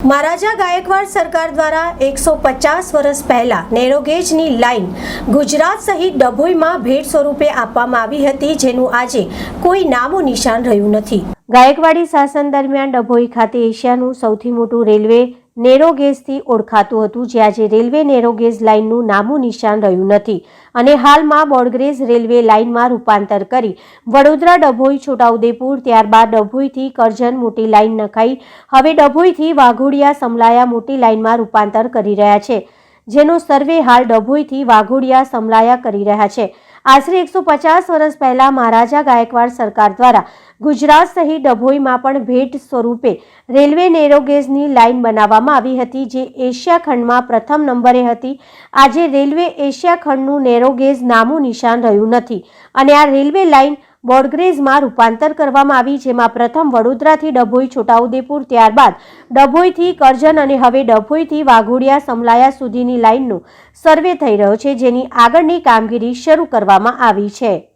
મહારાજા ગાયકવાડ સરકાર દ્વારા એકસો પચાસ વર્ષ પહેલા નેરોગેજની લાઇન ગુજરાત સહિત ડભોઈમાં ભેટ સ્વરૂપે આપવામાં આવી હતી, જેનું આજે કોઈ નામો નિશાન રહ્યું નથી. ગાયકવાડી શાસન દરમિયાન ડભોઈ ખાતે એશિયાનું સૌથી મોટું રેલવે નેરોગેજથી ઓળખાતું હતું, જે આજે રેલવે નેરોગેજ લાઇનનું નામું નિશાન રહ્યું નથી અને હાલમાં બોર્ડગ્રેજ રેલવે લાઇનમાં રૂપાંતર કરી વડોદરા ડભોઈ, છોટાઉદેપુર, ત્યારબાદ ડભોઈથી કરજણ મોટી લાઇન નખાઈ. હવે ડભોઈથી વાઘોડિયા, સમલાયા મોટી લાઇનમાં રૂપાંતર કરી રહ્યા છે, જેનો સર્વે હાલ ડભોઈથી વાઘોડિયા, સમલાયા કરી રહ્યા છે. આશરે એકસો પચાસ વર્ષ પહેલા મહારાજા ગાયકવાડ સરકાર દ્વારા ગુજરાત સહિત ડભોઈમાં પણ ભેટ સ્વરૂપે રેલવે નેરોગેજની લાઇન બનાવવામાં આવી હતી, જે એશિયા ખંડમાં પ્રથમ નંબરે હતી. આજે રેલવે એશિયા ખંડનું નેરોગેજ નામું નિશાન રહ્યું નથી અને આ રેલવે લાઇન બોર્ડગ્રેજમાં રૂપાંતર કરવામાં આવી, જેમાં પ્રથમ વડોદરાથી ડભોઈ, છોટાઉદેપુર ત્યારબાદ ડભોઈથી કરજણ અને હવે ડભોઈથી વાઘોડિયા, સમલાયા સુધીની લાઇનનો સર્વે થઈ રહ્યો છે, જેની આગળની કામગીરી શરૂ કરવામાં આવી છે.